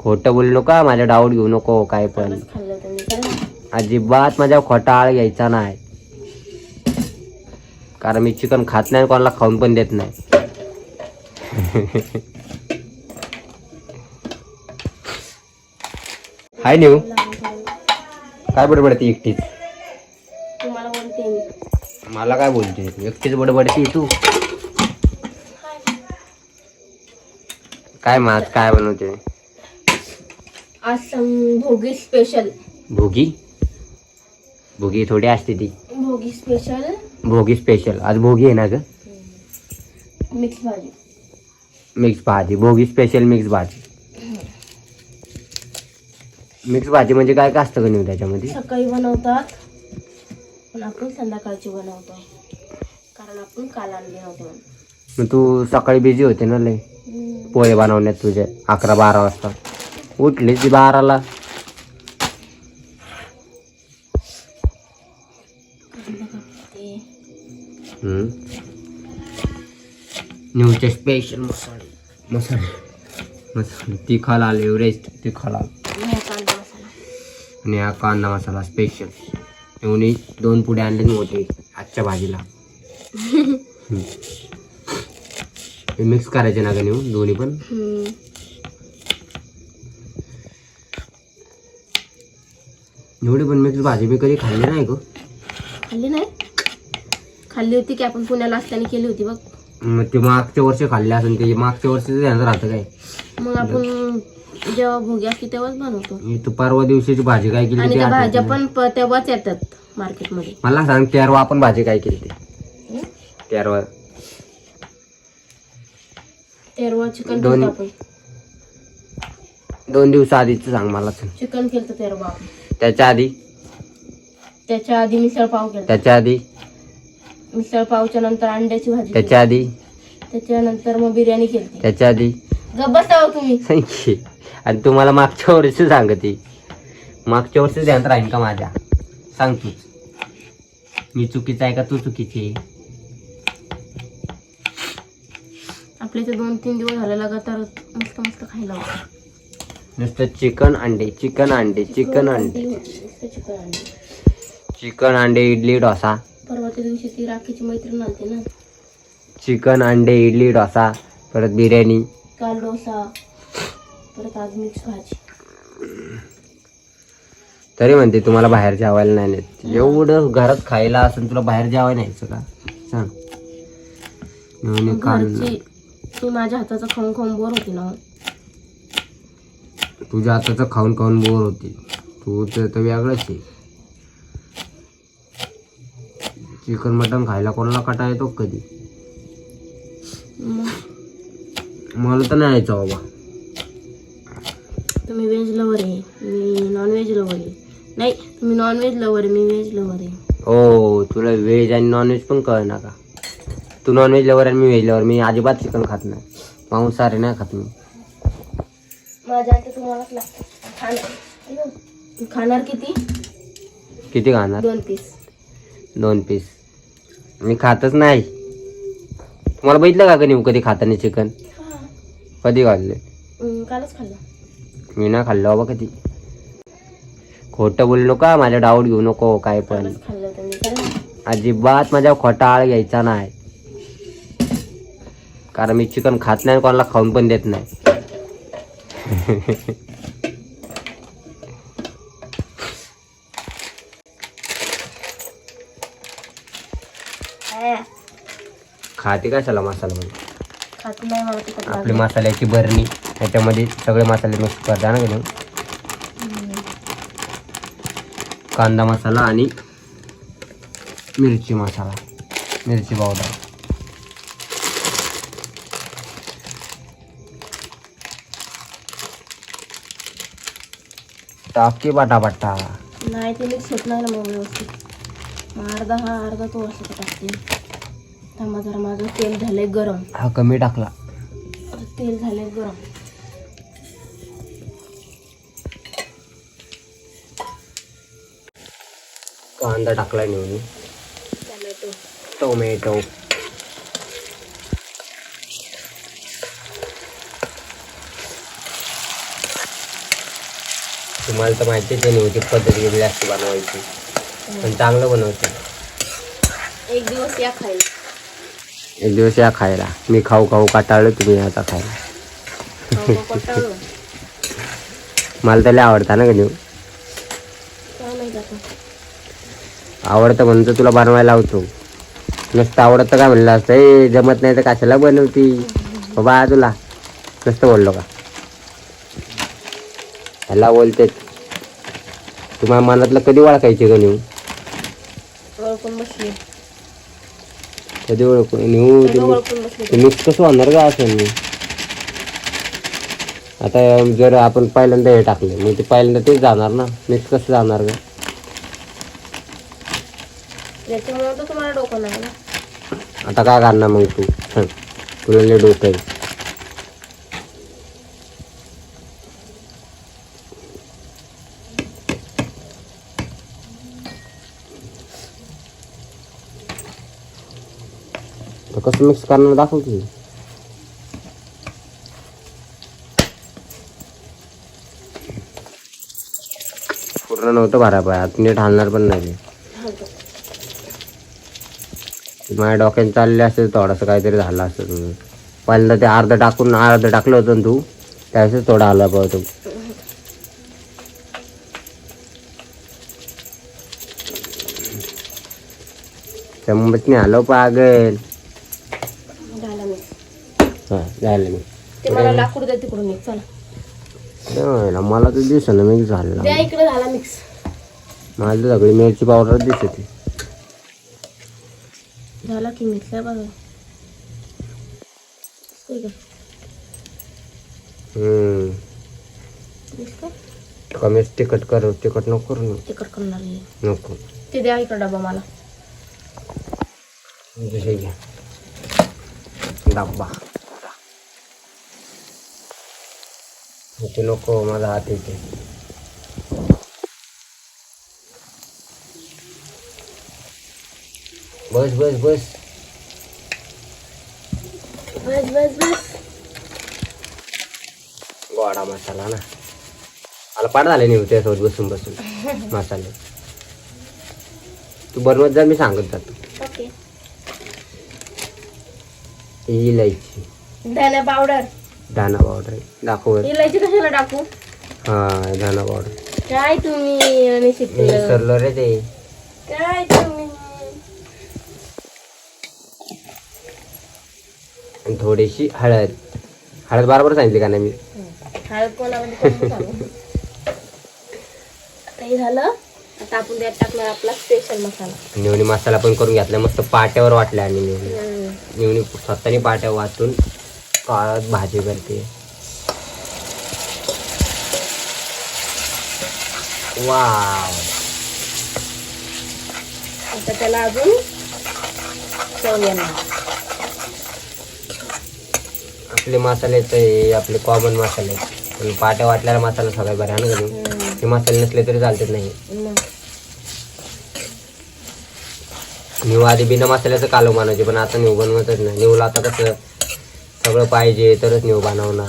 खोटं बोलू नका माझ्या डाऊट घेऊ नको काय पण. अजिबात माझ्या खोटा आळ घ्यायचा नाही. कारण मी चिकन खात नाही कोणाला खाऊन पण देत नाही. हाय न्यू काय बडबडती एकटीच? मला काय बोलते? एकटीच बडबडती तू? काय मास काय बनवते? आज सं- भोगी स्पेशल भोगी? भोगी थोडी असते ती. भोगी स्पेशल भोगी स्पेशल आज भोगी आहे ना ग? मिक्स भाजी. मिक्स भाजी. भोगी स्पेशल मिक्स भाजी. मिक्स भाजी म्हणजे काय काय असतं का नाही त्याच्यामध्ये? सकाळी बनवतात पण आपण संध्याकाळची बनवतो. कारण आपण काल आणले नव्हते म्हणून मग तू सकाळी बिझी होते ना लय. पोहे बनवण्यात तुझे अकरा बारा वाजता. उठली ती बाराला. न्यूचे स्पेशल मसाले. मसाले. मसाले. तिखाला आले एव्हरेस्ट तिखाला आणि हा कांदा मसाला. आणि हा कांदा मसाला स्पेशल एवढी दोन पुढे आणले होते आजच्या भाजीला. हम्म. मिक्स करायचे ना का नेऊन दोन्ही पण? एवढी पण मिक्स भाजी मी कधी खाल्ली नाही गो. खाल्ली नाही? खाल्ली होती की आपण पुण्याला असताना केली होती बघ. मग ते मागच्या वर्षी खाल्ले असेल ते मागच्या वर्षी ध्यान राहतं काय? मग आपण जेव्हा भोगी असते तेव्हाच बनवतो. मी तू परवा दिवशीची भाजी काय केली आणि त्या भाज्या. पण प- तेव्हाच येतात मार्केटमध्ये. मला सांग तेरवा आपण भाजी काय केली ते? तेरवा. तेरवा चिकन दोन- केलं आपण. दोन दिवसा आधीच सांग मला. चिकन केलं तेरवा आपण. त्याच्या आधी? त्याच्या आधी मिसळ पाव केला. त्याच्या आधी? मिसळ पावच्या नंतर अंड्याची भाजी. त्याच्या आधी? त्याच्यानंतर मग बिर्याणी केली. त्याच्या आधी? गप्प बसावं तुम्ही. आणि तुम्हाला मागच्या वर्षी सांगते. मागच्या वर्षी ध्यान राहील का माझ्या? सांग तूच मी चुकीचा आहे का? तू चुकीची आहे. आपल्या इथे दोन तीन दिवस झाले लगातार मस्त मस्त खायला होतं. नुसतं चिकन अंडे चिकन अंडे चिकन अंडे. चिकन अंडे. चिकन अंडे इडली डोसा. परवाच्या दिवशी ती राखीची मैत्रीण आलती ना. चिकन अंडे इडली डोसा परत बिर्याणी. काल डोसा. परत आज मिक्स भाजी. तरी म्हणते तुम्हाला बाहेर जेवायला नाही नेत. एवढं घरात खायला असेल तुला बाहेर जेवायला न्यायचं का? सांग. आणि कांदा घरची ती माझ्या हाताचं खाऊन खाऊन बोर होती ना. तुझ्या हाताचं खाऊन खाऊन बोर होती. तू तर तर वेगळंच आहे. चिकन मटन खायला कोणाला कटा येतो कधी? मला तर नाही यायचं बाबा. तुम्ही व्हेज लवर आहे. मी नॉन व्हेज लवर आहे. नाही तुम्ही नॉन व्हेज लवर आहे मी व्हेज लवर आहे. हो तुला व्हेज आणि नॉनव्हेज पण कळ ना का? तू नॉनव्हेज लवर आणि मी व्हेज लवर मी अजिबात चिकन खात नाही. मांसाहारी नाही खात मी. माझ्या आता तुम्हालाच लागतं. खाणार. खाणार किती? किती खाणार? दोन पीस दोन पीस मी खातच नाही. तुम्हाला बघितलं का कधी कधी खाताना चिकन कधी खाल्ले? कालच खाल्लं. मी ना खाल्लं बाबा कधी. खोटं बोलू नका माझ्या डाऊट घेऊ नको काय पण. कालच खाल्लं तुम्ही चला. अजिबात माझ्या खोटा आळ घ्यायचा नाही. कारण मी चिकन खात नाही आणि कोणाला खाऊन पण देत नाही. खाते कशाला मसाला म्हणजे? खात नाही मला तिखट आपली लागलं. मसाल्याची बरणी त्याच्यामध्ये सगळे मसाले मिक्स करता ना घेऊन कांदा मसाला आणि मिरची मसाला मिरची पावडर. टाकी पटापटा नाही ते मिक्स होत नाही ना मग व्यवस्थित मग अर्धा हा अर्धा तो असं टाकते थांबा जरा माझं तेल झालंय गरम। हा कमी टाकला तेल झालंय गरम। कांदा टाकला नेऊन टमॅटो। टोमॅटो। तुम्हाला तर माहितीच आहे निवडची पद्धत वेगळी असते बनवायची. पण चांगलं बनवते. एक दिवस या खायला. एक दिवस या खायला. मी खाऊ खाऊ काटाळलो तुम्ही आता खायला. हो. मला त्याला आवडता ना कधी आवडतं म्हणून तर तुला बनवायला लावतो. नसतं आवडत काय म्हणलं असतं? ए जमत नाही तर कशाला बनवती? बाबा तुला. नसतं बोललो का? ह्याला बोलते तुम्हाला मनातलं कधी ओळखायची का नेऊ? ओळखून बसली. कधी ओळखू नेऊ तुम्ही? ओळखून बसली? कसं होणार का असं मी. आता जर आपण पहिल्यांदा हे टाकले मग ते पहिल्यांदा तेच जाणार ना. मिक्स कसं जाणार का तर तुम्हाला डोकं आता काय करणार मग तू? हं. तुला लय डोकं आहे. कसं मिक्स करणार दाखव की. पूर्ण नव्हतं भरा पाय आता नीट हालणार पण नाही ते. माझ्या डोक्यात चालले असेल थोडंसं काहीतरी झालं असतं तुझं पहिल्यांदा ते अर्ध टाकून अर्ध टाकलं होतं तू त्यावेळेस थोडा आला पाहतो चम्मच नाही आलो पागल. झालं मी ते मला लाकूड द्या तिकडून एक चला. नाही, मला तर दिसत ना मी झालं द्या इकडे झाला मिक्स मला तर सगळी मिरची पावडर दिसते. झाला की मिक्स आहे बघा. ठीक आहे. हम्म. मिक्स का कमीच तिखट कर तिखट नको करू ना. तिकट करणार. नको. ते द्या इकडे डबा मला. दुसरे घ्या. डब्बा. नको नको माझा हात येते बस बस बस बस बस बस गोडा मसाला ना मला पाठ झाले नाही त्यासोबत बसून बसून मसाले तू बनवत जा मी सांगत जातो ओके इलायची धना पावडर दाना पावडर दाखव इलायची कशाला टाकू? हा दाना पावडर काय तुम्ही मी शिकलं विसरलो रे ते. काय तुम्ही? थोडीशी हळद. हळद बरोबर सांगितली का नाही मी? हळद कोणामध्ये हे झालं. आता आपण त्यात टाकणार आपला स्पेशल मसाला. निवणी मसाला पण करून घेतला. मस्त पाट्यावर वाटल्या आणि निवणी. स्वतःनी पाट्या वाचून काळात भाजी करते. वाव. आता त्याला अजून चव येणार. आपले मसाले तर हे आपले कॉमन मसाले. पण पाट्या वाटलेला मसाला सगळ्यात बरे ना हम्म. ते मसाले नसले तरी चालतात नाही. निव आधी बिना मसाल्याचं कालो मानायचे पण आता निव बनवतच नाही. निवला आता कसं सगळं पाहिजे तरच निव बनवणार.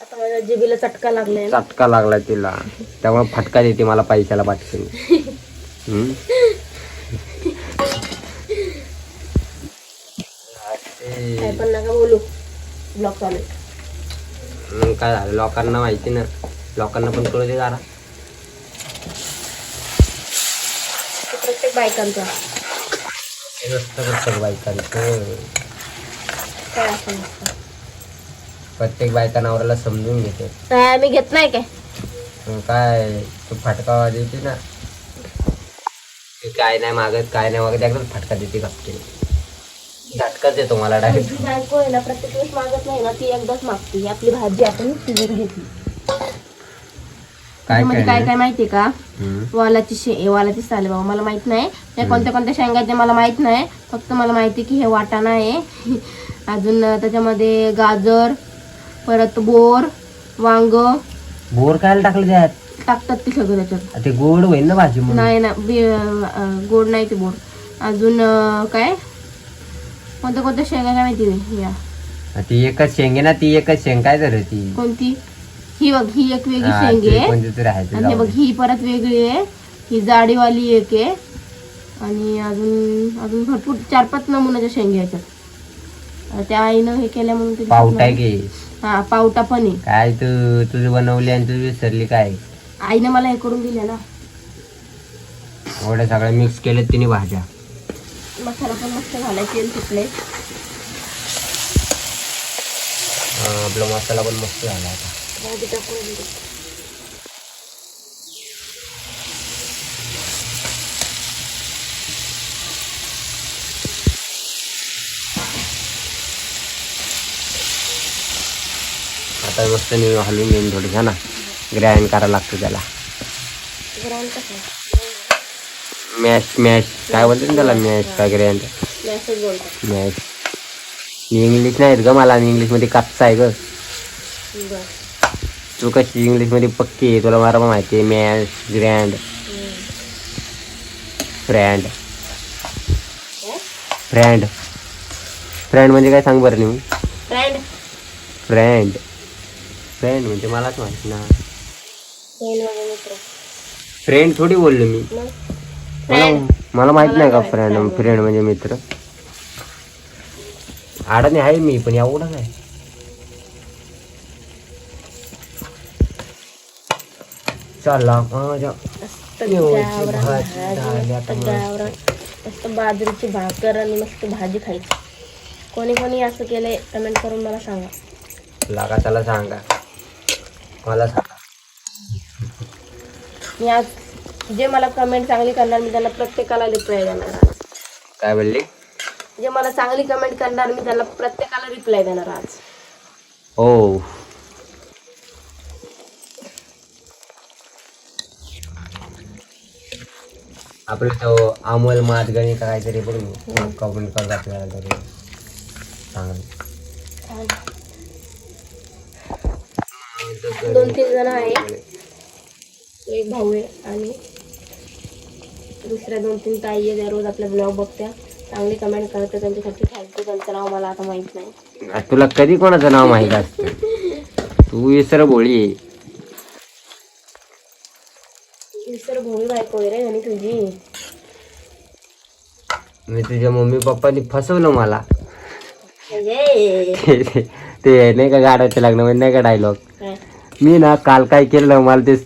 आता माझ्या जिबीला चटका लागलाय ना. चटका लागला तिला. त्यामुळे फटका देते मला पैशाला पाठवून हम्म? काय पण नका बोलू. ब्लॉक चालू आहे. मग काय झालं? लोकांना माहिती ना लोकांना पण कळू दे जरा. ते प्रत्येक बायकांचा. हे बायकांचं. काय असं नसतं प्रत्येक बायका नवऱ्याला समजून घेते. काय मी घेत नाही काय? मग काय तू फटका देते ना. ते काय नाही मागत काय नाही मागत एकदाच फटका देते घापते झटकाच देतो मला डायरेक्ट तुझी बायको आहे ना प्रत्येक वेळेस मागत नाही ना ती एकदाच मागते. ही आपली भाजी आपण शिजून घेतली. काय त्यामध्ये काय काय माहितीये का? हम्म. वालाची शे वालाची साले बाबा मला माहीत नाही. त्या कोणत्या कोणत्या शेंगाचे मला माहीत नाही. फक्त मला माहिती की हे वाटाणा आहे. अजून त्याच्यामध्ये गाजर परत बोर वांग. बोर खायला टाकलं त्यात? टाकतात ते सगळं त्याच्यात. ते गोड होईल ना भाजी म्हणून? नाही ना बी- गोड नाही ते बोर. अजून काय? कोणत्या कोणत्या शेंगा काय माहिती नाही या. ती एकच शेंग आहे ना ती एकच शेंग. काय तर ती? कोणती? ही बघ ही एक वेगळी हा, शेंग ते आहे. कोणती तरी आहे ते आणि हे जाऊ बघ दे. ही परत वेगळी आहे. ही जाडीवाली एक आहे. आणि अजून अजून भरपूर चार पाच नमुन्याच्या शेंगे याच्यात त्या आईनं हे केल्या म्हणून ते पावटा. घे हा पावटा पण आहे. काय तू तुझी बनवली आणि तुझी विसरली काय? आईनं मला हे करून दिल्या ना. एवढ्या सगळ्या मिक्स केले तिने भाज्या. मसाला पण मस्त घालायचे सुटले हा, आपला मसाला पण मस्त झाला आता. भाजी टाकून दिली. आता मस्त मी हलवून घेईन थोडी ना. ग्राइंड करायला लागतो त्याला. ग्राइंड कसं? मॅश मॅश काय बोलते त्याला? मॅश काय बोलतात. मॅश इंग्लिश नाही येत ग मला इंग्लिशमध्ये कच्चा आहे ग. तू कशी इंग्लिशमध्ये पक्की आहे? तुला मला माहिती आहे. Mash grand friend friend friend म्हणजे काय सांग बरं मी फ्रेंड फ्रँड फ्रँड म्हणजे मलाच माहिती ना. फ्रेंड मित्र. फ्रेंड थोडी बोललो मी. मग? मला माहीत नाही का फ्रेंड फ्रेंड म्हणजे मित्र? अडाणी आहे मी पण एवढं नाही. चला माझ्या मस्त एवढी गावरान भाजी भाजी, झाली मस्त आता मस्त. गावरान मस्त बाजरीची भाकर आणि मस्त भाजी खायची. कोणी कोणी असं केलंय कमेंट करून मला सांगा. लागा त्याला सांगा. मला सांगा. मी आज जे मला कमेंट चांगली करणार मी त्यांना प्रत्येकाला रिप्लाय देणार आज काय बोलली? जे मला चांगली कमेंट करणार मी त्यांना प्रत्येकाला रिप्लाय देणार आज. हो आपलं तो अमोल मादगणी का काहीतरी बघ कमेंट करत आपल्याला तरी. चांगलं. दोन तीन जण आहे एक भाऊ आहे आणि दुसऱ्या दोन तीन ताई आहे त्या रोज आपला ब्लॉग बघत्या. चांगली कमेंट करते. त्यांच्यासाठी थँक्यू त्यांचं नाव मला आता माहीत नाही. तुला कधी कोणाचं नाव माहीत असतं? तू विसर भोळी. विसर भोळी बायको रे आणि तुझी. मी तुझ्या मम्मी पप्पानी फसवलं मला. म्हणजे ते- नाही का गाड्याच्या लग्नामध्ये नाही का डायलॉग मी ना काल काय केलं मला ते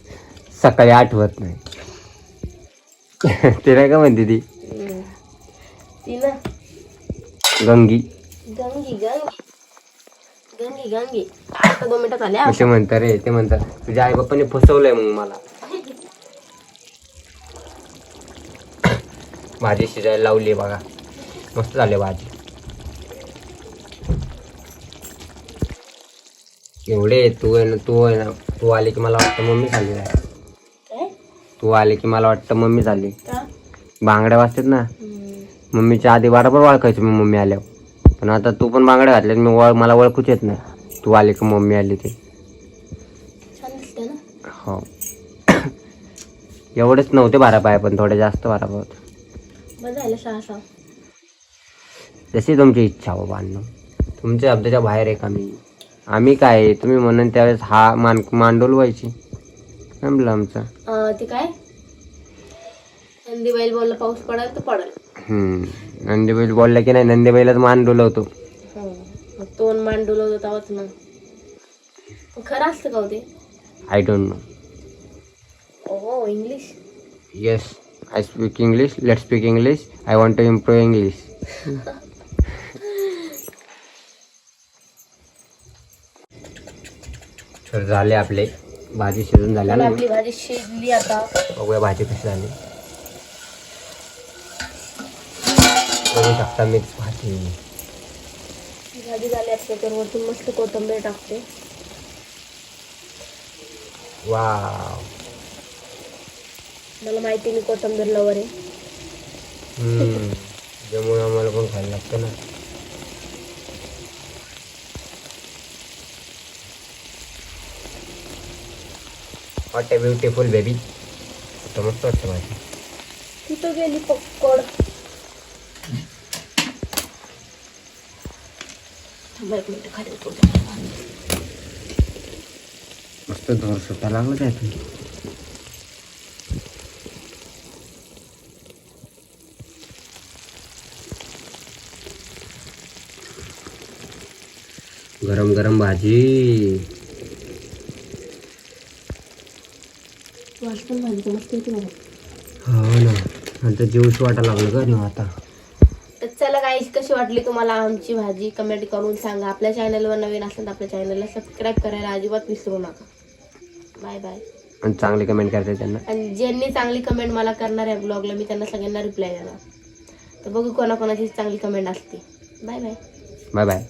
सकाळी आठवत नाही. ते नाही का म्हणते ती? गंगी. गंगी गंगी. गंगी गंगी. आता दोन ते म्हणतात रे ते म्हणतात तुझ्या आई बाप्पाने फसवलंय मग मला. भाजी शिजायला लावली बघा. मस्त झाली भाजी. एवढे तू आहे ना तू आहे ना तू आले की मला वाटतं मम्मी झाली काय? तू आले की मला वाटतं मम्मी झाली. बांगड्या वाजतात ना. मम्मीच्या आधी बरोबर ओळखायची मी मम्मी आल्यावर. पण आता तू पण बांगड्या घातल्यात मी मला ओळखूच येत नाही. तू आली की मम्मी आली ते. हो. एवढेच नव्हते बारा पाय पण थोडे जास्त बारा पाय जशी तुमची इच्छा हो बांधणं तुमच्या शब्दाच्या बाहेर आहे का मी? आम्ही काय तुम्ही म्हणून त्यावेळेस हा मान मांडोल व्हायची. जमलं आमचं. अं, ते काय? नंदीबाईल बोलला पाऊस पडेल तर पडेल. हम्म. नंदीबैल बोलला की नाही नंदीबैलच मान डोलवतो हो. मग तोंड मांडूल होतं तेव्हाच ना मग. खरं असतं का हो ते? आय डोंट नो हो English yes I speak English let speak English I want to improve English तर झाले आपले. भाजी शिजून ना आपली भाजी शिजली आता. बघूया भाजी कशी झाली. बघू शकता मिक्स भाजी. भाजी झाली असते तर वरतून मस्त कोथिंबीर टाकते. वाव. मला माहिती मी कोथिंबीर लवर आहे. हम्म. त्यामुळे आम्हाला पण खायला लागतं ना. वॉट ए ब्युटिफुल बेबी मस्त वाटतं भाजी तिथं गेली पक्कड. थांबा एक मिनिट खाली उतरते. मस्त सुटा लागलं त्यातून गरम गरम भाजी. वास पण भाजीचं मस्त येते बघा हो ना. आता जेवूच वाटा लागलं का नाही आता. तर चला काही कशी वाटली तुम्हाला आमची भाजी? कमेंट करून सांगा. आपल्या चॅनलवर नवीन असेल तर आपल्या चॅनलला सबस्क्राईब करायला अजिबात विसरू नका. बाय बाय आणि चांगले कमेंट करते त्यांना. आणि ज्यांनी चांगली कमेंट मला करणार आहे ब्लॉगला मी त्यांना सगळ्यांना रिप्लाय देणार. तर बघू कोणाकोणाची चांगली कमेंट असते. Bye bye bye bye